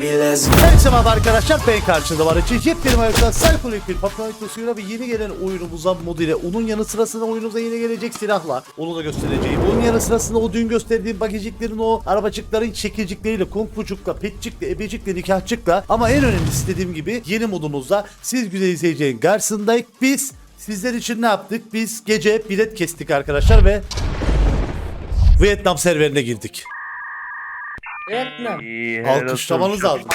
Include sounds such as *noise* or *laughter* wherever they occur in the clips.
baby, let's go. Herkese merhaba arkadaşlar ben karşınızda var için yepyeni harita Psycholik bir patronluk dosuyla ve yeni gelen oyunumuza modu onun yanı sırasında oyunumuza yeni gelecek silahla onu da göstereceğim. Onun yanı sırasında o dün gösterdiğim bagajiklerin o arabacıkların şekilcikleriyle, kung fucukla, petçikle, ebecikle, nikahçıkla ama en önemlisi dediğim gibi yeni modumuzda siz güzel izleyeceğin karşısındayız. Biz sizler için ne yaptık? Biz gece bilet kestik arkadaşlar ve Vietnam serverine girdik. Vietnam. İyi, helal olsun. Alkışlamanız lazım.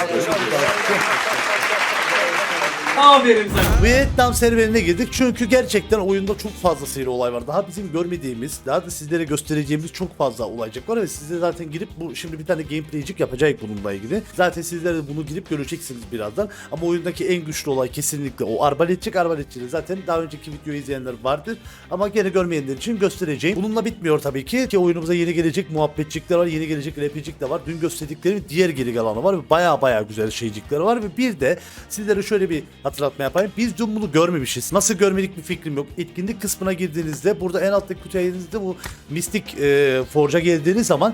Aferin sana. Vietnam serüvenine girdik çünkü gerçekten oyunda çok fazlasıyla olay var. Daha bizim görmediğimiz, daha da sizlere göstereceğimiz çok fazla olaycık var ve siz de zaten girip bu şimdi bir tane gameplaycik yapacak bununla ilgili. Zaten sizler de bunu girip göreceksiniz birazdan. Ama oyundaki en güçlü olay kesinlikle o arbaletçik arbaletçileri zaten daha önceki videoyu izleyenler vardır. Ama gene görmeyenler için göstereceğim. Bununla bitmiyor tabii ki ki oyunumuza yeni gelecek muhabbetçikler var, yeni gelecek rapicik de var. Dün gösterdiklerim diğer geri kalanı var baya baya güzel şeycikleri var ve bir de sizlere şöyle bir hatırlatma yapayım. Biz bunu görmemişiz. Nasıl görmedik bir fikrim yok. Etkinlik kısmına girdiğinizde burada en alttaki kutuya bu Mystic e, Forge'a geldiğiniz zaman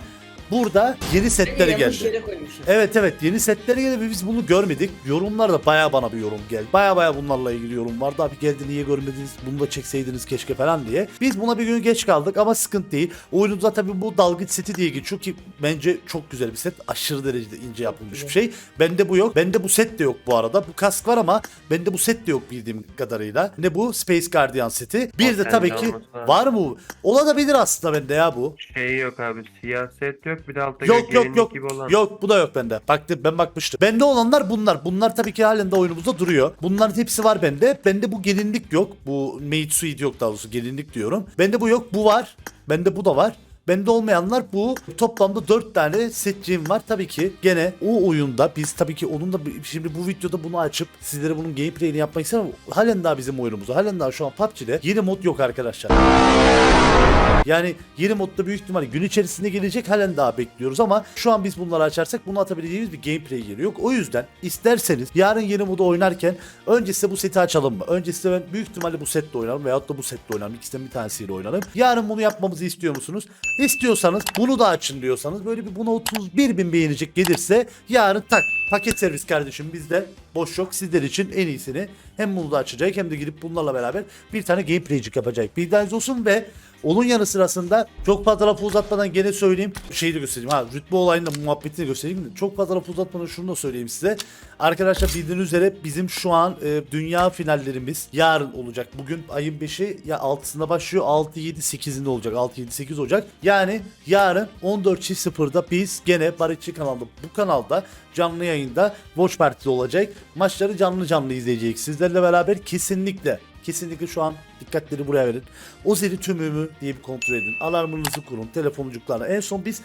burada yeni setleri geldi. Evet evet yeni setleri geldi ve biz bunu görmedik. Yorumlarda baya bana bir yorum geldi. Baya baya bunlarla ilgili yorum vardı. Abi geldi niye görmediniz bunu da çekseydiniz keşke falan diye. Biz buna bir gün geç kaldık ama sıkıntı değil. Oyunumuzda tabii bu dalgıç seti diye geçiyor ki bence çok güzel bir set. Aşırı derecede ince yapılmış bir şey. Bende bu yok. Bende bu set de yok bu arada. Bu kask var ama bende bu set de yok bildiğim kadarıyla. Ne bu? Space Guardian seti. Bir de tabii ki var mı? Olabilir aslında bende ya bu. Şey yok abi siyaset yok bir de altta Yok yok yok. gibi olan. Yok bu da yok bende. Baktım ben bakmıştım. Bende olanlar bunlar. Bunlar tabii ki halen de oyunumuzda duruyor. Bunların hepsi var bende. Bende bu gelinlik yok. Bu made suit yok daha doğrusu gelinlik diyorum. Bende bu yok. Bu var. Bende bu da var. Bende olmayanlar bu. Toplamda 4 tane setciğim var. Tabii ki gene o oyunda biz tabii ki onun da şimdi bu videoda bunu açıp sizlere bunun gameplay'ini yapmak isterim. Halen daha bizim oyunumuzda. Halen daha şu an PUBG'de yeni mod yok arkadaşlar. Yani yeni modda büyük ihtimalle gün içerisinde gelecek halen daha bekliyoruz ama şu an biz bunları açarsak bunu atabileceğimiz bir gameplay yeri yok. O yüzden isterseniz yarın yeni modu oynarken önce size bu seti açalım mı? Önce size ben büyük ihtimalle bu setle oynarım veyahut da bu setle oynarım. İkisinden bir tanesiyle oynarım. Yarın bunu yapmamızı istiyor musunuz? İstiyorsanız bunu da açın diyorsanız böyle bir buna 31 bin beğenecek gelirse yarın tak paket servis kardeşim bizde boş yok sizler için en iyisini hem bunu da açacak hem de gidip bunlarla beraber bir tane gameplaycik yapacak. Bilginiz olsun ve onun yanı sırasında çok fazla lafı uzatmadan gene söyleyeyim. Şeyi de göstereyim. Ha rütbe olayında muhabbetini göstereyim. Çok fazla lafı uzatmadan şunu da söyleyeyim size. Arkadaşlar bildiğiniz üzere bizim şu an e, dünya finallerimiz yarın olacak. Bugün ayın 5'i ya 6'sında başlıyor. 6 7 8'inde olacak. 6 7 8 olacak. Yani yarın 14.00'da biz gene Barışçı kanalda bu kanalda canlı yayında Watch Party'de olacak. Maçları canlı canlı izleyeceğiz. Sizlerle beraber kesinlikle Kesinlikle şu an dikkatleri buraya verin. O zeri tümümü diye bir kontrol edin. Alarmınızı kurun. Telefonucuklarla. En son biz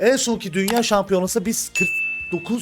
en sonki dünya şampiyonası biz 49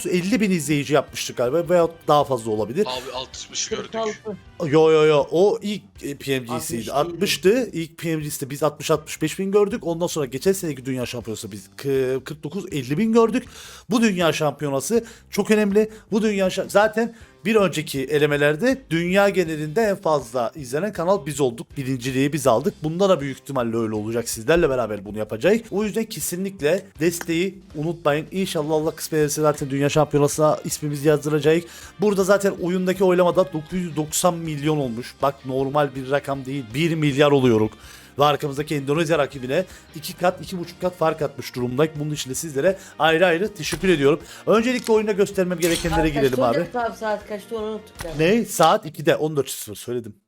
50 bin izleyici yapmıştık galiba veyahut daha fazla olabilir. Abi 60 gördük. 46. Yo yo yo o ilk e, PMG'siydi. 60 60'tı. İlk PMG'sinde biz 60-65 bin gördük. Ondan sonra geçen seneki dünya şampiyonası biz 49-50 bin gördük. Bu dünya şampiyonası çok önemli. Bu dünya zaten bir önceki elemelerde dünya genelinde en fazla izlenen kanal biz olduk. Birinciliği biz aldık. Bunda da büyük ihtimalle öyle olacak. Sizlerle beraber bunu yapacağız. O yüzden kesinlikle desteği unutmayın. İnşallah Allah kısmet ederse zaten dünya şampiyonasına ismimizi yazdıracağız. Burada zaten oyundaki oylamada 990 milyon olmuş. Bak normal bir rakam değil. 1 milyar oluyoruz. Ve arkamızdaki Endonezya rakibine iki kat, iki buçuk kat fark atmış durumdayız. Bunun için de sizlere ayrı ayrı teşekkür ediyorum. Öncelikle oyuna göstermem gerekenlere Saat girelim kaçta abi. Abi saat kaçta onu unuttuk yani. Ne? Saat 2'de 14.00 söyledim.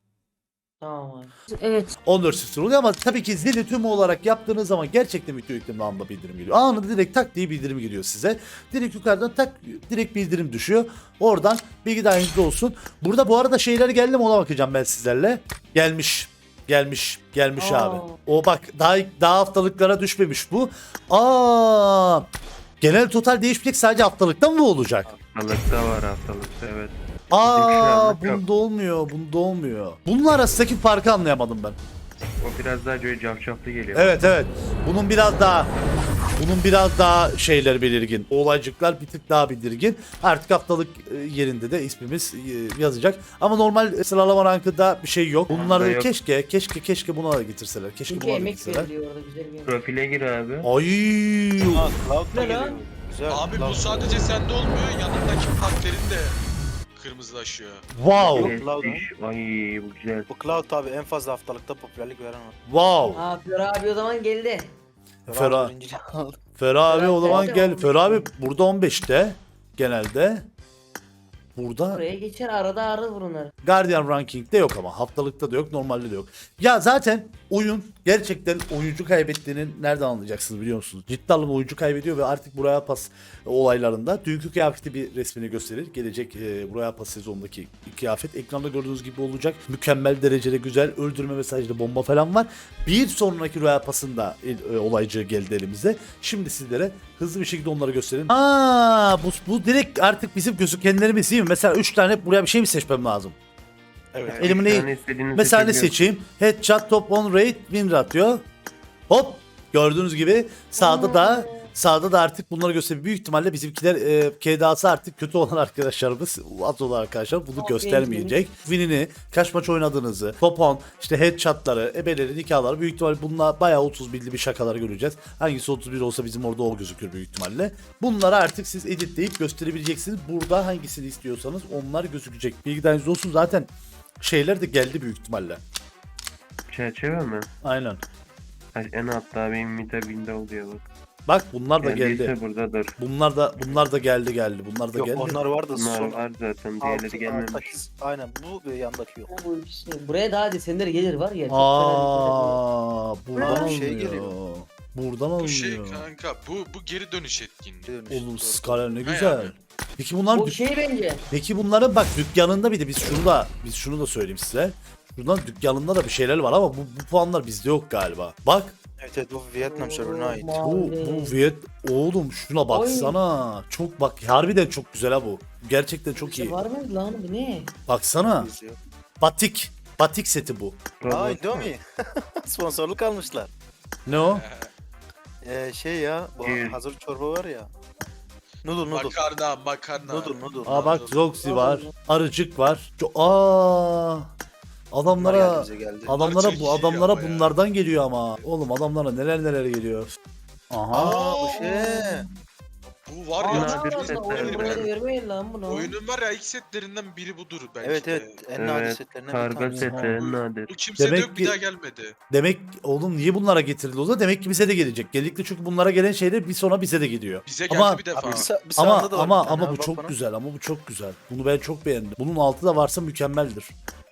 Tamam abi. 14.00 oluyor ama tabii ki zili tümü olarak yaptığınız zaman gerçekten video yükleme anında bildirim geliyor. Anında direkt tak diye bildirim geliyor size. Direkt yukarıdan tak direkt bildirim düşüyor. Oradan bilgi dahilinizde olsun. Burada bu arada şeyler geldi mi ona bakacağım ben sizlerle. Gelmiş. Gelmiş. Gelmiş Aa. abi. O bak daha daha haftalıklara düşmemiş bu. Aa! Genel total değişmeyecek sadece haftalıkta mı olacak? Haftalıkta var haftalıkta evet. Aa, bunda olmuyor, bunda olmuyor. Bunun arasındaki farkı anlayamadım ben. O biraz daha böyle cafcaflı geliyor. Evet evet. Bunun biraz daha bunun biraz daha şeyler belirgin. Olaycıklar bir tık daha belirgin. Artık haftalık e, yerinde de ismimiz e, yazacak. Ama normal sıralama rankında bir şey yok. Bunları yok. keşke keşke keşke buna da getirseler. Keşke Çünkü buna da emek getirseler. veriliyor orada güzel bir yemek. Profile gir abi. Ay. Ne lan? Abi bu sadece sende olmuyor. Yanında rakip karakterin de kırmızılaşıyor. Wow. Ay bu güzel. Bu Cloud abi en fazla haftalıkta popülerlik veren o. Wow. Aa Fiora abi o zaman geldi. Ferah. Aldı. Ferah abi Ferah o zaman gel. Ferah abi burada 15'te genelde. Burada Oraya geçer arada arada vurunlar. Guardian Ranking'de yok ama haftalıkta da yok, normalde de yok. Ya zaten oyun gerçekten oyuncu kaybettiğini nereden anlayacaksınız biliyor musunuz? Ciddi anlamda oyuncu kaybediyor ve artık buraya pas olaylarında dünkü kıyafeti bir resmini gösterir. Gelecek e, buraya pas sezonundaki kıyafet ekranda gördüğünüz gibi olacak. Mükemmel derecede güzel öldürme mesajlı bomba falan var. Bir sonraki Royal Pass'ında e, e, olaycı geldi elimize. Şimdi sizlere hızlı bir şekilde onları göstereyim. Aa bu, bu direkt artık bizim gözükenlerimiz değil mi? Mesela 3 tane buraya bir şey mi seçmem lazım? Evet. Elimi ne- Bir tane istediğini Mesela ne seçeyim? Headshot top on rate win ratio. Hop gördüğünüz gibi sağda da sağda da artık bunları gösteriyor. Büyük ihtimalle bizimkiler e, KDA'sı artık kötü olan *laughs* arkadaşlarımız az olan arkadaşlar bunu Çok göstermeyecek. Win'ini kaç maç oynadığınızı, top on, işte headshotları, ebeleri, nikahları büyük ihtimalle bunlar bayağı 30 bildi bir şakalar göreceğiz. Hangisi 31 olsa bizim orada o gözükür büyük ihtimalle. Bunları artık siz editleyip gösterebileceksiniz. Burada hangisini istiyorsanız onlar gözükecek. Bilgileriniz olsun zaten şeyler de geldi büyük ihtimalle. Çerçeve mi? Aynen. Ha, En altta benim mite binde oluyor bak. Bak bunlar da geldi. Geldiyse buradadır. Bunlar da bunlar da geldi geldi. Bunlar da Yok geldi. onlar vardı. Bunlar son var zaten. altı- Diğerleri gelmemiş. alttaki- Aynen bu ve yandaki yok. Bu işte, buraya daha desenler gelir var ya. çok Aa, buradan Buraya bir şey geliyor. Buradan Bu şey alınıyor. kanka bu bu geri dönüş etkinliği. Dönüş, Oğlum doğru. skala ne güzel. yani? Peki bunlar Bu şey bence. peki bunların bak dükkanında bir de biz şunu da biz şunu da söyleyeyim size. Şuradan dükkanında da bir şeyler var ama bu, bu puanlar bizde yok galiba. Bak Evet evet bu Vietnam serverına ait. bu bu Viet oğlum şuna baksana. Çok bak harbiden çok güzel ha bu. Gerçekten çok Şey iyi. var mıydı lan bu ne? Baksana. Batik. Batik seti bu. Aa. Indomie. *laughs* Sponsorluk almışlar. Ne o? Ee, şey ya bu Bir- hazır çorba var ya. Noodle noodle. Makarna makarna. Noodle noodle. Aa bak Zoxy var. Arıcık var. Ço- Aa adamlara geldi, adamlara Arıcık bu adamlara ama ya. bunlardan geliyor ama. Oğlum adamlara neler neler geliyor. Aha. Aa bu şey. Bu var Aa, ya. nadir lan, setler oyun var. buraya vermeyin lan bunu. Oyunun var ya ilk setlerinden biri budur belki Evet evet en nadir Evet. setlerinden bir Karga en nadir. Bu kimse de Demek yok bir daha gelmedi. Demek oğlum niye bunlara getirildi o zaman? Demek ki bize de gelecek. Genellikle çünkü bunlara gelen şeyler bir sonra bize de gidiyor. Bize geldi Ama- bir defa. Abi, bir, sa- bir Ama da ama bir ama abi, bu çok bana. güzel ama bu çok güzel. Bunu ben çok beğendim. Bunun altı da varsa mükemmeldir.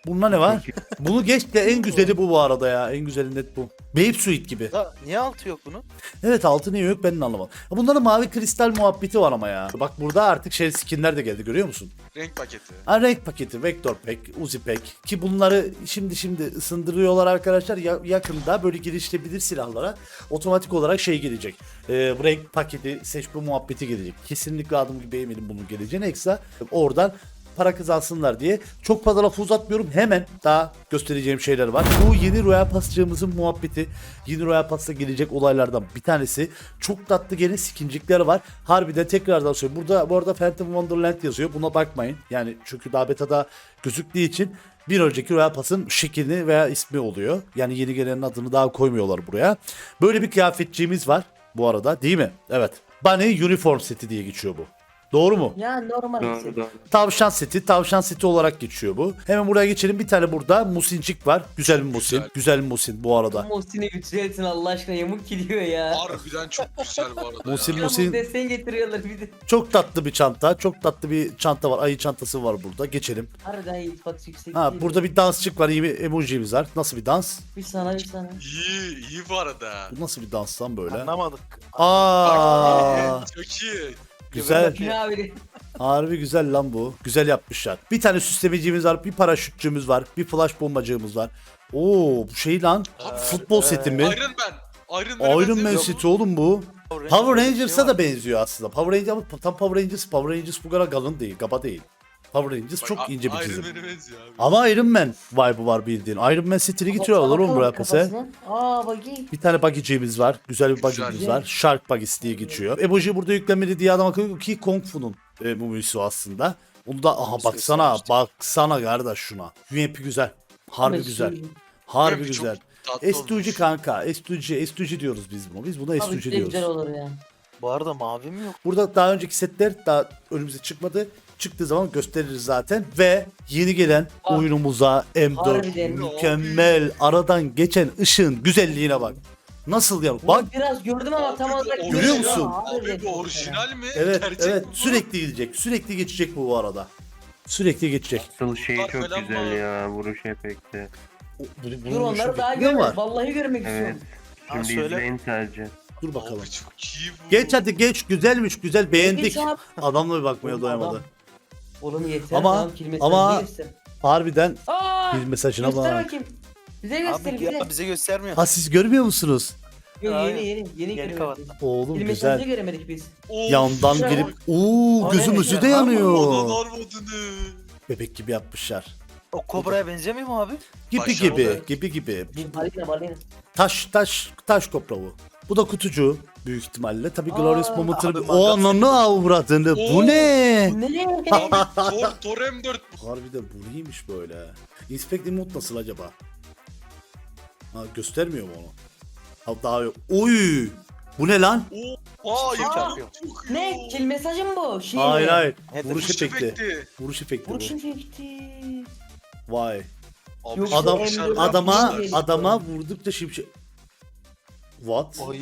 Bunda ne var? *laughs* Bunu geç de en güzeli bu bu arada ya. En güzeli net bu. Babe Suite gibi. Da, niye altı yok bunun? Evet altı niye yok ben de anlamadım. Bunların mavi kristal muhabbeti var ama ya. Bak burada artık şey skinler de geldi görüyor musun? Renk paketi. Ha, renk paketi, vektör pack, uzi pack ki bunları şimdi şimdi ısındırıyorlar arkadaşlar. Ya, yakında böyle geliştirebilir silahlara otomatik olarak şey gelecek. Ee, renk paketi, seçme muhabbeti gelecek. Kesinlikle adım gibi eminim bunun geleceğine ekstra oradan para kazansınlar diye. Çok fazla lafı uzatmıyorum. Hemen daha göstereceğim şeyler var. Bu yeni Royal Pass'cığımızın muhabbeti. Yeni Royal Pass'ta gelecek olaylardan bir tanesi. Çok tatlı gelen skincikler var. Harbiden tekrardan söylüyorum. Burada bu arada Phantom Wonderland yazıyor. Buna bakmayın. Yani çünkü daha beta'da gözüktüğü için bir önceki Royal Pass'ın şeklini veya ismi oluyor. Yani yeni gelenin adını daha koymuyorlar buraya. Böyle bir kıyafetçiğimiz var bu arada değil mi? Evet. Bunny Uniform seti diye geçiyor bu. Doğru mu? Ya normal. Doğru. Tavşan seti, tavşan seti olarak geçiyor bu. Hemen buraya geçelim. Bir tane burada musincik var. Güzel bir musin. Güzel. Güzel bir musin bu arada. Muhsin'i yükseltin Allah aşkına yamuk gidiyor ya. Harbiden çok güzel bu arada Musim, ya. Yamuk desen getiriyorlar bir de. Çok tatlı bir çanta. Çok tatlı bir çanta var. Ayı çantası var burada. Geçelim. Harbiden iltifat yüksek Ha değil. burada bir dansçık var. İyi bir emojimiz var. Nasıl bir dans? Bir sana bir sana. İyi, iyi bu arada. Bu nasıl bir dans lan böyle? Anlamadık. Aa, Çok iyi. Güzel. Harbi güzel lan bu. Güzel yapmışlar. Bir tane süslemecimiz var. Bir paraşütçümüz var. Bir flash bombacığımız var. Oo bu şey lan. Abi, Futbol seti mi? Iron Man. Iron Man'e Iron Man seti oğlum bu. Power Rangers'a da benziyor aslında. Power Rangers ama tam Power Rangers, Power Rangers bu kadar kalın değil, kaba değil. Power Rangers Bak, çok A- ince bir Iron çizim. Man'e benziyor abi. Ama Iron Man vibe'ı var bildiğin. Iron Man setini getiriyorlar oğlum buraya pese. Kafasına. Aa bakayım. Bir tane buggy'ciğimiz var. Güzel bir buggy'miz var. Shark buggy'si diye geçiyor. Emoji burada yüklemeli diye adam akıllı ki Kung Fu'nun e, mumisi aslında. Onu da aha baksana baksana kardeş şuna. UMP güzel. Harbi Ama güzel. Harbi Çok güzel. tatlı S2G olmuş. kanka. S2G, S2G diyoruz biz buna. Biz buna Abi S2G işte diyoruz. güzel olur ya. Bu arada mavi mi yok? Burada daha önceki setler daha önümüze çıkmadı. Çıktığı zaman gösteririz zaten. Ve yeni gelen Ah. oyunumuza M4 Harbiden. mükemmel aradan geçen ışığın güzelliğine bak. Nasıl ya? Bak Bak biraz gördüm ama tam olarak Görüyor musun? Abi harbiden bu orijinal mi? evet Gerçek evet mi sürekli gidecek. Sürekli geçecek bu bu arada. Sürekli geçecek. Asıl şey çok falan güzel var. ya. Vuruş efekti. Dur onları daha görmedim. var? Vallahi görmek Evet. istiyorum. Şimdi söyle. izleyin sadece. Dur bakalım. Abi çok iyi bu. Geç hadi geç güzelmiş güzel beğendik. Geç abi. Adamla bir bakmaya doyamadı. Oğlum yeter Ama- tamam kelimesi ama- gelirsin. Harbiden Aa! bir mesajına Göster bak. bakayım. Bize göster Abi bize. ya bize göstermiyor. Ha siz görmüyor musunuz? Yo, yeni Aynen. yeni yeni Yeni göremedik. Oğlum Dil güzel. mesajını göremedik biz. Of. Yandan Şuna gelip bak. uuu O gözümüzü ne? de yanıyor. arvadını. Bebek gibi yapmışlar. O kobraya benzemiyor mu abi? Gibi Başarılı. gibi gibi gibi. Bu balina balina. Taş taş taş kopra bu. Bu da kutucu büyük ihtimalle. Tabii Aa, Glorious abi Moment'ın o magazin. ananı avradını. Bu Oo. ne? Ne? Abi *laughs* Thor, Thor M4 bu. Harbiden bu neymiş böyle? Inspect Remote nasıl acaba? Ha, göstermiyor mu onu? Ha, daha yok. Oy! Bu ne lan? Oo. Aa Şey çok iyi. Ne? Kill mesajı mı bu? Şey Hayır mi? hayır. Evet, Vuruş Vuruş efekti. efekti. Vuruş efekti bu. Vuruş efekti. Vay. Abi Yok, Adam güzel M4 adama yapmışlar. adama vurdukça şimşek. What? Oy.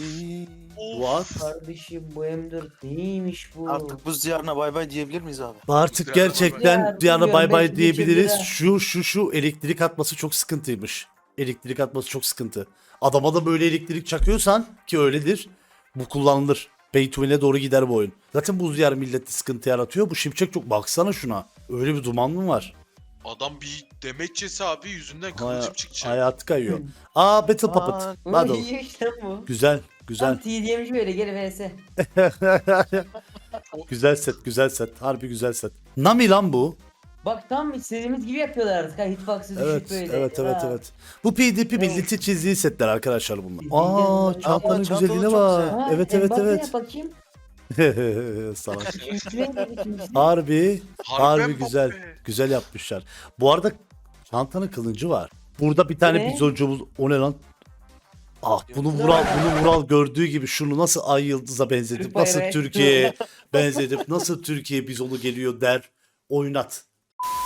Of. What? Kardeşim bu M4 neymiş bu? Artık buz diyarına bay bay diyebilir miyiz abi? Artık gerçekten ya, Diana bay bay diyebiliriz. Şu şu şu elektrik atması çok sıkıntıymış. Elektrik atması çok sıkıntı. Adama da böyle elektrik çakıyorsan ki öyledir. Bu kullanılır. Pay to win'e doğru gider bu oyun. Zaten buz diyarı millette sıkıntı yaratıyor. Bu şimşek çok baksana şuna. Öyle bir duman mı var? Adam bir demet yese abi yüzünden kıvılcım çıkacak. hayatı kayıyor. Aa Battle Aa, Puppet. Bu Battle. iyi işte bu. Güzel. Güzel. Tam TDM'ci böyle geri vs. *laughs* güzel set. Güzel set. Harbi güzel set. Nami lan bu. Bak tam istediğimiz gibi yapıyorlar artık. Ha, hitbox'ı Evet, düşük böyle. evet, evet, Ha. evet. Bu PDP milleti çizdiği setler arkadaşlar bunlar. Aa, yanında- çantanın Aa, çantalı güzelliğine çok bak. güzel. Ha, Evet, evet, evet. bakayım. *laughs* Salak. *laughs* Harbi, Harbi harbi Mbappe. güzel. Güzel yapmışlar. Bu arada çantanın kılıncı var. Burada bir tane Ne? bizoncumuz. O ne lan? Ah bunu Vural, bunu Vural gördüğü gibi şunu nasıl ay yıldıza benzetip *laughs* nasıl bayrağı. Türkiye'ye benzetip nasıl Türkiye bizonu geliyor der oynat.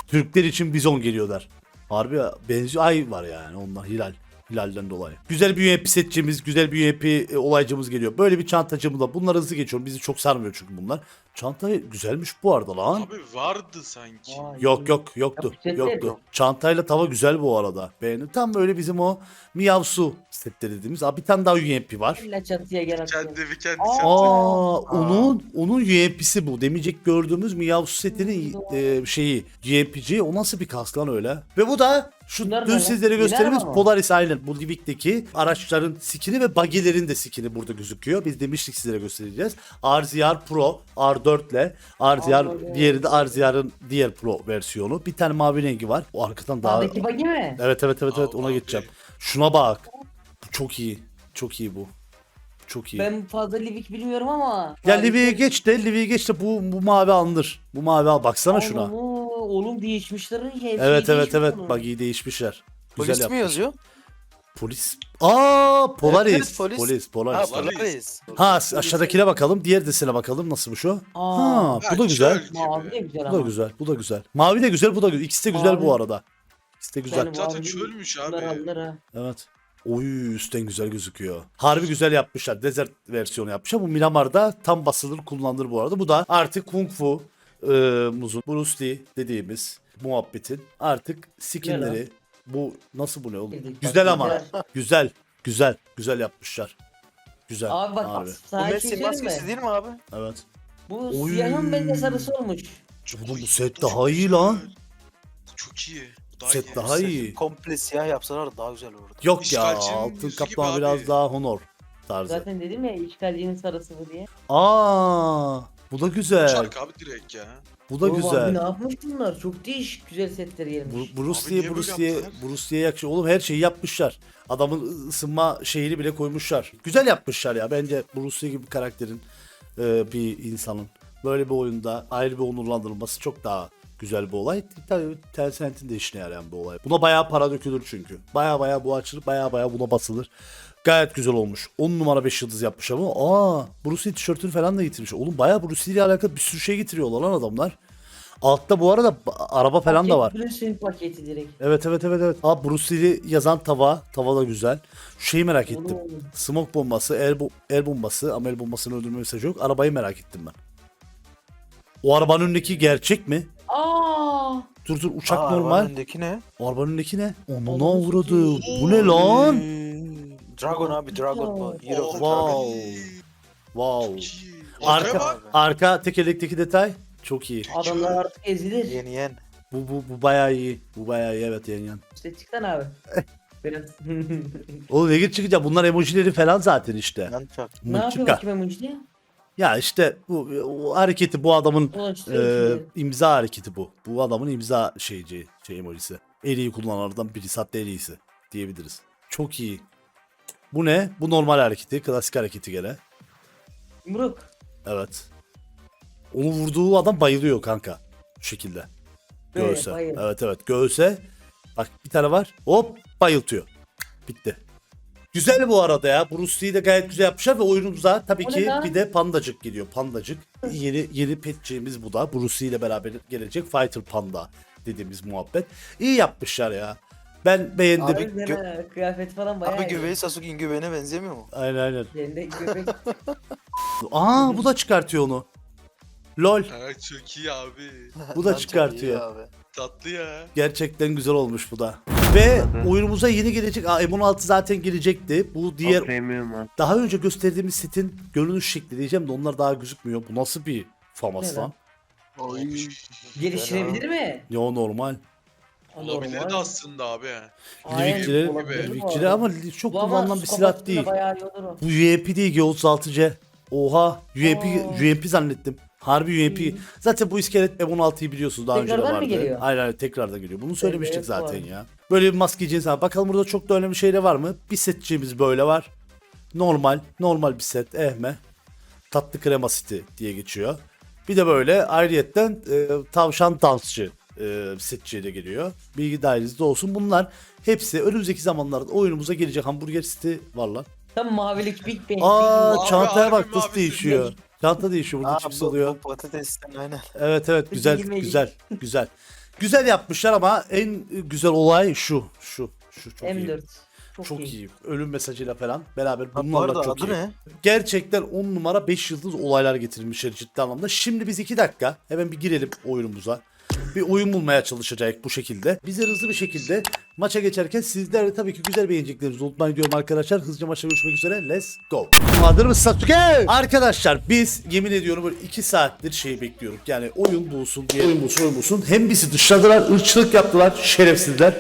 Türkler için bizon geliyor der. Harbi ya, benziyor ay var yani ondan hilal. Hilalden dolayı. Güzel bir UMP setçimiz, güzel bir UMP e, olaycımız geliyor. Böyle bir çantacımız da. Bunlar hızlı geçiyorum. Bizi çok sarmıyor çünkü bunlar. Çanta güzelmiş bu arada lan. Abi vardı sanki. Vay. Yok yok yoktu. Yok, setler Yoktu. yok. Çantayla tava güzel bu arada. Beğendim. Tam böyle bizim o Miyavsu setleri dediğimiz. Aa, bir tane daha UMP var. İlla çatıya gel artık. Kendi bir kendi Aa. çantı. Aa, onun onun UMP'si bu. Demeyecek gördüğümüz Miyavsu setinin e, şeyi UMP'ci. O nasıl bir kask lan öyle? Ve bu da şu Bunlar dün ne sizlere gösterdiğimiz? Polaris Island. Bu Livik'teki araçların skini ve bagilerin de skini burada gözüküyor. Biz demiştik sizlere göstereceğiz. RZR Pro R4 ile RZR Anladım. diğeri de RZR'ın diğer Pro versiyonu. Bir tane mavi rengi var. O arkadan daha Sağdaki bagi mi? Evet evet evet evet ona geçeceğim. Şuna bak. Bu çok iyi. Çok iyi bu. Çok iyi. Ben fazla Livik bilmiyorum ama. Ya Livy'ye geç de Livy'ye geç de bu, bu mavi alınır. Bu mavi al baksana şuna. Oğlum değişmişler. Her şey Evet evet değişmiş evet bunun. bak iyi değişmişler. Güzel Polis mi yapmış. yazıyor? Polis. Aa Polaris. Evet, polis. polis. Ha Polaris. Polaris. Polaris. Ha aşağıdakine bakalım. Diğer desene bakalım nasıl bu şu? Aa, Ha bu da Ha, güzel. gibi. Mavi de güzel Bu ama. da güzel. Bu da güzel. Mavi de güzel bu da güzel. İkisi de güzel Mavi. bu arada. İkisi de güzel. Yani Zaten mavi çölmüş Bunlar abi. aldılar ha. Evet. Oy üstten güzel gözüküyor. Harbi güzel yapmışlar. Desert versiyonu yapmışlar. Bu Miramar'da tam basılır kullanılır bu arada. Bu da artık Kung Fu e, muzun Bruce Lee dediğimiz muhabbetin artık skinleri bu nasıl bu ne oğlum? Güzel ama. güzel. Güzel. Güzel. Yapmışlar. Güzel. Abi bak Abi. bak Bu sana bir şey Messi söyleyeyim maskesi mi? değil mi abi? Evet. Bu Oy. siyahın bence sarısı olmuş. Oğlum bu set daha iyi lan. Bu çok iyi. Bu daha Set iyi. daha iyi. Komple siyah yapsalar daha güzel olurdu. Yok ya İşgalcinin altın yüzü gibi kaplama abi. biraz daha honor tarzı. Zaten dedim ya işgalcinin sarısı bu diye. Aa, bu da güzel. Şarkı abi direkt ya. Bu da Oğlum güzel. Abi ne yapmış bunlar? Çok değişik güzel setler gelmiş. Bu, Bruce Abi niye Bruce yaptılar? Bruce Lee'ye yakışıyor. Oğlum her şeyi yapmışlar. Adamın ısınma şeyini bile koymuşlar. Güzel yapmışlar ya. Bence Bruce Lee gibi bir karakterin e, bir insanın böyle bir oyunda ayrı bir onurlandırılması çok daha güzel bir olay. Tabii Tencent'in de işine yarayan bir olay. Buna bayağı para dökülür çünkü. Bayağı bayağı bu açılır. Bayağı bayağı buna basılır. Gayet güzel olmuş. 10 numara 5 yıldız yapmış ama. Aa, Bruce Lee tişörtünü falan da getirmiş. Oğlum bayağı Bruce Lee ile alakalı bir sürü şey getiriyorlar lan adamlar. Altta bu arada ba- araba falan da var. Blüsün paketi direkt. Evet evet evet evet. Aa Bruce Lee'li yazan tava. Tava da güzel. Şu şeyi merak ettim. Oğlum. Smoke bombası, el, bo- el bombası ama el bombasını öldürme mesajı yok. Arabayı merak ettim ben. O arabanın önündeki gerçek mi? Aa! Dur dur uçak Aa, normal. arabanın önündeki ne? O arabanın önündeki ne? Onu Onu ne vurdu? Bu ne lan? Dragon abi Dragon bu. Hero Oh, Wow. Wow. Arka, arka tekerlekteki detay çok iyi. Adamlar artık ezilir. Yeni yen. Bu bu bu bayağı iyi. Bu bayağı iyi evet yan yan. İşte çıkan abi. *laughs* Biraz. *laughs* Oğlum ne çıkacak? Bunlar emojileri falan zaten işte. Ne yapıyor bakayım emoji? Ya işte bu o hareketi bu adamın e, imza hareketi bu. Bu adamın imza şeyci, şey emojisi. En iyi kullananlardan birisi hatta en iyisi diyebiliriz. Çok iyi. Bu ne? Bu normal hareketi. Klasik hareketi gene. Yumruk. Evet. Onu vurduğu adam bayılıyor kanka. Şu şekilde. Böyle Göğse. bayıl. Evet evet göğse. Bak bir tane var. Hop bayıltıyor. Bitti. Güzel bu arada ya. Bruce Lee'yi de gayet güzel yapmışlar ve oyunumuza tabii O ne ki lan? bir de Pandacık geliyor. Pandacık. Yeni yeni petçiğimiz bu da. Bruce Lee ile beraber gelecek Fighter Panda dediğimiz muhabbet. İyi yapmışlar ya. Ben beğendim. Harbiden gö- ha, kıyafet falan bayağı Abi iyi. göbeği Sasuke'nin göbeğine benzemiyor mu? Aynen aynen. Elinde göbek. *laughs* Aa bu da çıkartıyor onu. Lol. Ha, çok iyi abi. Bu da çıkartıyor. abi. Tatlı ya. Gerçekten güzel olmuş bu da. Ve oyunumuza yeni gelecek. Aa, M16 zaten gelecekti. Bu Diğer... Premium abi. daha önce gösterdiğimiz setin görünüş şekli diyeceğim de onlar daha gözükmüyor. Bu nasıl bir famas Ne lan? Geliştirebilir mi? Yo normal. Olabilir Normal. de aslında abi. Aynen, Livikçileri, olabilir bu livikçileri arada. ama çok Bu ama kullanılan bir silah değil. Bayağı iyi olur o. Bu UMP değil G36C. Oha UMP. UMP zannettim. Harbi UMP. Hmm. Zaten bu iskelet M16'yı biliyorsunuz daha önce de Tekrardan mı vardı. geliyor? Aynen aynen tekrardan geliyor. Bunu söylemiştik Evet, zaten var. ya. Böyle bir maskeci insan. Bakalım burada çok da önemli şeyler var mı? Bir setçiğimiz böyle var. Normal, normal bir set. Ehme. Tatlı krema seti diye geçiyor. Bir de böyle ayrıyetten e, tavşan dansçı e, setçiye de geliyor. Bilgi dahilinizde olsun. Bunlar hepsi önümüzdeki zamanlarda oyunumuza gelecek hamburger seti var lan. Tam mavilik Big Bang. Aa Abi, çantaya bak nasıl mavi değişiyor. Çanta değişiyor burada Aa, chips bu, oluyor. bu patatesten aynen. Evet evet güzel güzel güzel. Güzel yapmışlar ama en güzel olay şu şu şu çok iyi. M4. Çok, Çok iyi. iyi. Ölüm mesajıyla falan beraber Ha, bu bunlarla arada çok adı iyi. ne? Gerçekten 10 numara 5 yıldız olaylar getirilmişler ciddi anlamda. Şimdi biz 2 dakika hemen bir girelim oyunumuza. Bir oyun bulmaya çalışacağız bu şekilde. Bize hızlı bir şekilde maça geçerken sizler de tabii ki güzel beğeneceklerinizi unutmayın diyorum arkadaşlar. Hızlıca maça görüşmek üzere. Let's go. Hazır mısın Sasuke? Arkadaşlar biz yemin ediyorum böyle 2 saattir şey bekliyoruz. Yani oyun bulsun diye oyun bulsun oyun bulsun. Hem bizi dışladılar, ırkçılık yaptılar şerefsizler.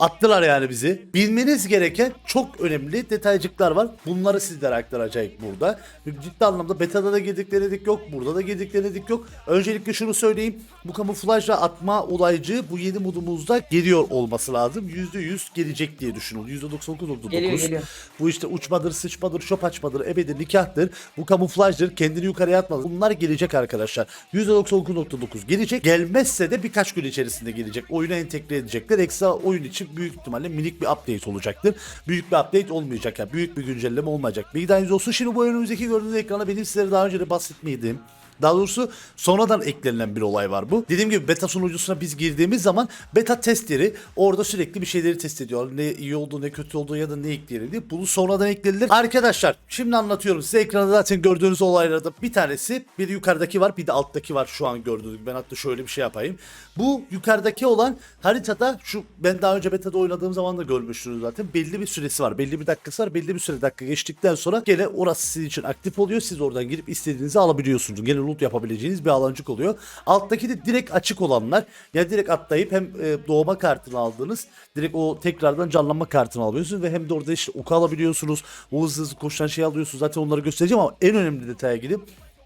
Attılar yani bizi. Bilmeniz gereken çok önemli detaycıklar var. Bunları sizlere aktaracağız burada. Ciddi anlamda beta'da da girdikleri dedik yok. Burada da girdikleri dedik yok. Öncelikle şunu söyleyeyim. Bu kamuflajla atma olaycı bu yeni modumuzda geliyor olması lazım. %100 gelecek diye düşünüyorum. %99.9. Geliyor geliyor. Bu işte uçmadır, sıçmadır, şop açmadır, ebedir, nikahtır. Bu kamuflajdır, kendini yukarıya atmadır. Bunlar gelecek arkadaşlar. %99.9 gelecek. Gelmezse de birkaç gün içerisinde gelecek. Oyuna entegre edecekler. Ekstra oyun için büyük ihtimalle minik bir update olacaktır. Büyük bir update olmayacak yani. Büyük bir güncelleme olmayacak. Bilginiz olsun. Şimdi bu önümüzdeki gördüğünüz ekrana benim sizlere daha önce de bahsetmeydim. Daha doğrusu sonradan eklenilen bir olay var bu. Dediğim gibi beta sunucusuna biz girdiğimiz zaman beta testleri orada sürekli bir şeyleri test ediyor. Ne iyi oldu ne kötü oldu ya da ne ekleyelim diye. Bunu sonradan eklediler. Arkadaşlar şimdi anlatıyorum size ekranda zaten gördüğünüz olaylarda bir tanesi bir yukarıdaki var bir de alttaki var şu an gördüğünüz. Ben hatta şöyle bir şey yapayım. Bu yukarıdaki olan haritada şu ben daha önce beta'da oynadığım zaman da görmüştünüz zaten. Belli bir süresi var. Belli bir dakikası var. Belli bir süre dakika geçtikten sonra gene orası sizin için aktif oluyor. Siz oradan girip istediğinizi alabiliyorsunuz. Gene loot yapabileceğiniz bir alancık oluyor. Alttaki de direkt açık olanlar. Yani direkt atlayıp hem e, doğma kartını aldınız. Direkt o tekrardan canlanma kartını alıyorsunuz ve hem de orada işte oku alabiliyorsunuz. O hızlı hızlı koşan şeyi alıyorsunuz. Zaten onları göstereceğim ama en önemli detaya gidip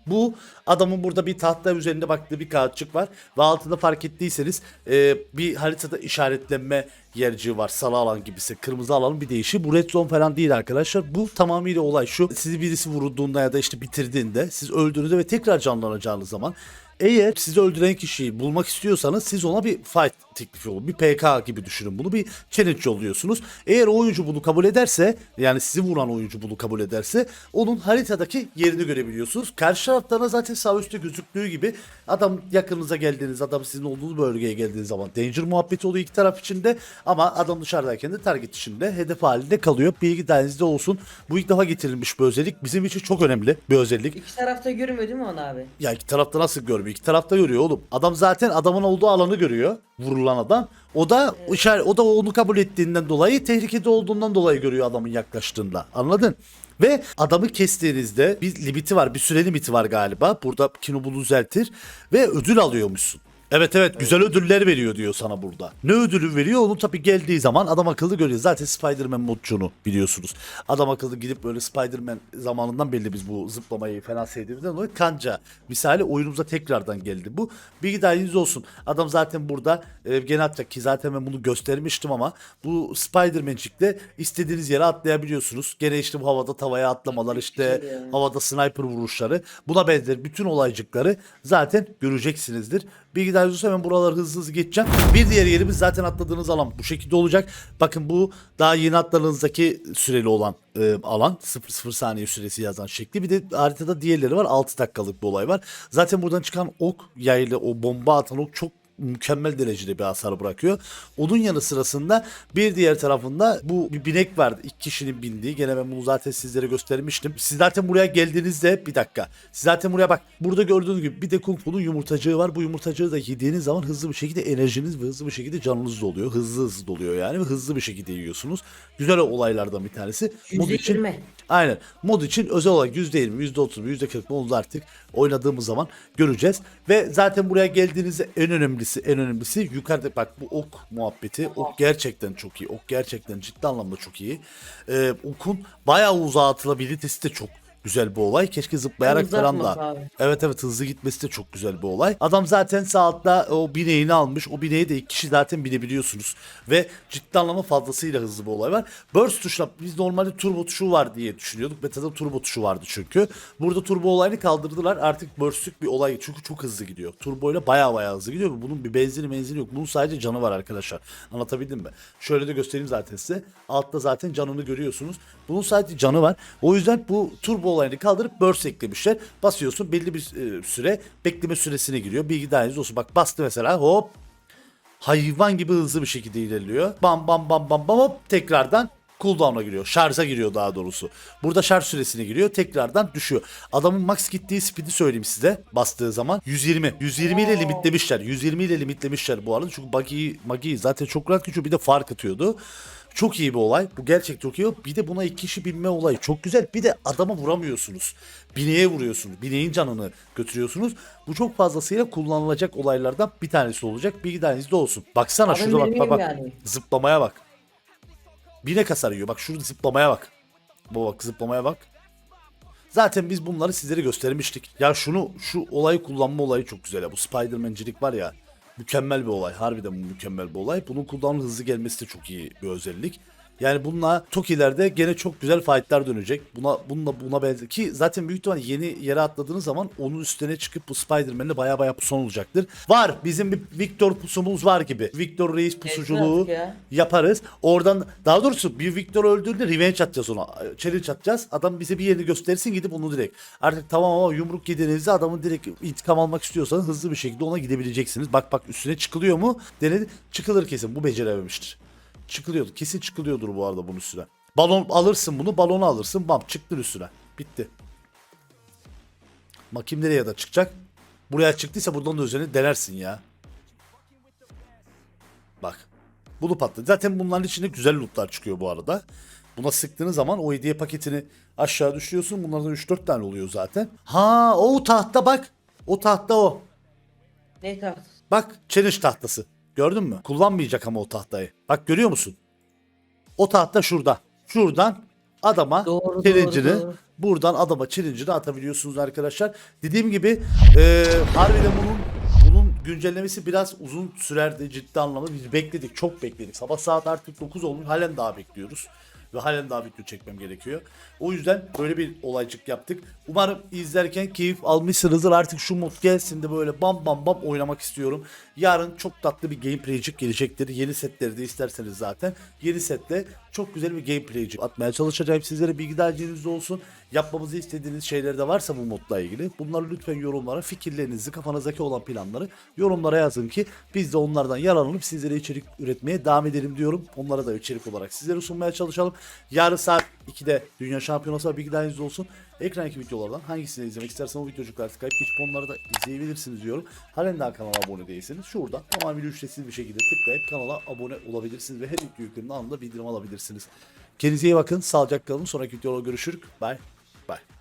bu adamın burada bir tahta üzerinde baktığı bir kağıtçık var ve altında fark ettiyseniz e, bir haritada işaretlenme yerciği var. Sarı alan gibisi. Kırmızı alanın bir değişi. Bu red zone falan değil arkadaşlar. Bu tamamıyla olay şu. Sizi birisi vurduğunda ya da işte bitirdiğinde siz öldüğünüzde ve tekrar canlanacağınız zaman Eğer sizi öldüren kişiyi bulmak istiyorsanız siz ona bir fight teklifi olur. Bir PK gibi düşünün bunu. Bir challenge yolluyorsunuz. Eğer o oyuncu bunu kabul ederse yani sizi vuran oyuncu bunu kabul ederse onun haritadaki yerini görebiliyorsunuz. Karşı taraftan da zaten sağ üstte gözüktüğü gibi adam yakınınıza geldiğiniz adam sizin olduğunuz bölgeye geldiğiniz zaman danger muhabbeti oluyor iki taraf içinde ama adam dışarıdayken de target içinde hedef halinde kalıyor. Bilgi dahilinizde olsun. Bu ilk defa getirilmiş bir özellik. Bizim için çok önemli bir özellik. İki tarafta görmüyor değil mi onu abi? Ya iki tarafta nasıl görmüyor? İki tarafta görüyor oğlum. Adam zaten adamın olduğu alanı görüyor. Vurulan adam. O da işaret, o da onu kabul ettiğinden dolayı tehlikede olduğundan dolayı görüyor adamın yaklaştığında. Anladın? Ve adamı kestiğinizde bir limiti var, bir süre limiti var galiba. Burada Kino bunu düzeltir ve ödül alıyormuşsun. Evet evet güzel ödüller veriyor diyor sana burada. Ne ödülü veriyor onu tabii geldiği zaman adam akıllı görüyor. Zaten Spider-Man modcunu biliyorsunuz. Adam akıllı gidip böyle Spider-Man zamanından belli biz bu zıplamayı falan sevdiğimizden dolayı kanca misali oyunumuza tekrardan geldi bu. Bir daha yüz olsun. Adam zaten burada e, gene atacak ki zaten ben bunu göstermiştim ama bu Spider-Man'cikle istediğiniz yere atlayabiliyorsunuz. Gene işte bu havada tavaya atlamalar işte havada sniper vuruşları buna benzer bütün olaycıkları zaten göreceksinizdir. Bilgi daha olursa ben buraları hızlı hızlı geçeceğim. Bir diğer yerimiz zaten atladığınız alan bu şekilde olacak. Bakın bu daha yeni atladığınızdaki süreli olan e, alan 0-0 saniye süresi yazan şekli. Bir de haritada diğerleri var 6 dakikalık bir olay var. Zaten buradan çıkan ok yaylı o bomba atan ok çok mükemmel derecede bir hasar bırakıyor. Onun yanı sırasında bir diğer tarafında bu bir binek vardı. İki kişinin bindiği. Gene ben bunu zaten sizlere göstermiştim. Siz zaten buraya geldiğinizde bir dakika. Siz zaten buraya bak. Burada gördüğünüz gibi bir de Kung Fu'nun yumurtacığı var. Bu yumurtacığı da yediğiniz zaman hızlı bir şekilde enerjiniz ve hızlı bir şekilde canınız doluyor. Hızlı hızlı doluyor yani ve hızlı bir şekilde yiyorsunuz. Güzel olaylardan bir tanesi. Mod için %20. Aynen. Mod için özel olarak %20, %30, %40 mı onu artık oynadığımız zaman göreceğiz. Ve zaten buraya geldiğinizde en önemlisi, en önemlisi yukarıda bak bu ok muhabbeti. Ok gerçekten çok iyi. Ok gerçekten ciddi anlamda çok iyi. Ee, okun bayağı uzağa atılabilitesi de çok güzel bir olay. Keşke zıplayarak falan Uzatması da. abi. Evet evet hızlı gitmesi de çok güzel bir olay. Adam zaten sağ altta o bineğini almış. O bineği de iki kişi zaten binebiliyorsunuz. Ve ciddi anlamda fazlasıyla hızlı bir olay var. Burst tuşla biz normalde turbo tuşu var diye düşünüyorduk. Beta'da turbo tuşu vardı çünkü. Burada turbo olayını kaldırdılar. Artık burst'lük bir olay. Çünkü çok hızlı gidiyor. Turbo ile baya baya hızlı gidiyor. Bunun bir benzini benzini yok. Bunun sadece canı var arkadaşlar. Anlatabildim mi? Şöyle de göstereyim zaten size. Altta zaten canını görüyorsunuz. Bunun sadece canı var. O yüzden bu turbo olayını kaldırıp burst eklemişler. Basıyorsun belli bir e, süre bekleme süresine giriyor. Bilgi dahiliniz olsun. Bak bastı mesela hop hayvan gibi hızlı bir şekilde ilerliyor. Bam bam bam bam bam hop tekrardan cooldown'a giriyor. Şarja giriyor daha doğrusu. Burada şarj süresine giriyor. Tekrardan düşüyor. Adamın max gittiği speed'i söyleyeyim size. Bastığı zaman 120. 120 ile limitlemişler. 120 ile limitlemişler bu arada. Çünkü Buggy, Buggy zaten çok rahat geçiyor. Bir de fark atıyordu. Çok iyi bir olay. Bu gerçek çok iyi. Bir de buna iki kişi binme olayı çok güzel. Bir de adama vuramıyorsunuz. Bineğe vuruyorsunuz. Bineğin canını götürüyorsunuz. Bu çok fazlasıyla kullanılacak olaylardan bir tanesi olacak. Bir tanesi de olsun. Baksana Abi şurada bak bak bak. yani. Zıplamaya bak. Binek hasar yiyor. Bak şurada zıplamaya bak. Bu bak zıplamaya bak. Zaten biz bunları sizlere göstermiştik. Ya şunu şu olayı kullanma olayı çok güzel ya. Bu Spider-Man'cilik var ya. Mükemmel bir olay. Harbiden mükemmel bir olay. Bunun kullanım hızlı gelmesi de çok iyi bir özellik. Yani bununla Toki'lerde gene çok güzel fightlar dönecek. Buna bununla buna benzer ki zaten büyük ihtimalle yeni yere atladığınız zaman onun üstüne çıkıp bu Spider-Man'le baya baya pusan olacaktır. Var bizim bir Victor pusumuz var gibi. Victor Reis pusuculuğu ya. yaparız. Oradan daha doğrusu bir Victor öldüğünde revenge atacağız ona. Challenge atacağız. Adam bize bir yerini göstersin gidip onu direkt. Artık tamam ama yumruk yediğinizde adamın direkt intikam almak istiyorsanız hızlı bir şekilde ona gidebileceksiniz. Bak bak üstüne çıkılıyor mu? Denedi. Çıkılır kesin. Bu becerememiştir. Çıkılıyordu. Kesin çıkılıyordur bu arada bunun üstüne. Balon alırsın bunu. Balonu alırsın. Bam çıktın üstüne. Bitti. Bakayım nereye da çıkacak. Buraya çıktıysa buradan da üzerine denersin ya. Bak. Bunu patladı. Zaten bunların içinde güzel lootlar çıkıyor bu arada. Buna sıktığınız zaman o hediye paketini aşağı düşürüyorsun. Bunlardan 3-4 tane oluyor zaten. Ha o tahta bak. O tahta o. Ne tahtası? Bak challenge tahtası. Gördün mü? Kullanmayacak ama o tahtayı. Bak görüyor musun? O tahta şurada. Şuradan adama Doğru, challenge'ını doğru, doğru. buradan adama challenge'ını atabiliyorsunuz arkadaşlar. Dediğim gibi e, harbiden bunun bunun güncellemesi biraz uzun sürerdi ciddi anlamda. Biz bekledik, çok bekledik. Sabah saat artık 9 olmuş. Halen daha bekliyoruz. Ve halen daha video çekmem gerekiyor. O yüzden böyle bir olaycık yaptık. Umarım izlerken keyif almışsınızdır. Artık şu mod gelsin de böyle bam bam bam oynamak istiyorum. Yarın çok tatlı bir gameplaycik gelecektir. Yeni setleri de isterseniz zaten. Yeni setle çok güzel bir gameplaycik atmaya çalışacağım. Sizlere bilgi dahilinizde olsun. Yapmamızı istediğiniz şeyler de varsa bu modla ilgili. Bunları lütfen yorumlara fikirlerinizi, kafanızdaki olan planları yorumlara yazın ki biz de onlardan yararlanıp sizlere içerik üretmeye devam edelim diyorum. Onlara da içerik olarak sizlere sunmaya çalışalım. Yarın saat 2'de Dünya Şampiyonası var. Bilgi dahilinizde olsun. Ekrandaki videolardan hangisini izlemek istersen o videocuklar tıklayıp geçip onları da izleyebilirsiniz diyorum. Halen daha kanala abone değilseniz şurada tamamen ücretsiz bir şekilde tıklayıp kanala abone olabilirsiniz ve her video yüklendiğinde anında bildirim alabilirsiniz. Kendinize iyi bakın. Sağlıcakla kalın. Sonraki videoda görüşürük. Bye. Bye.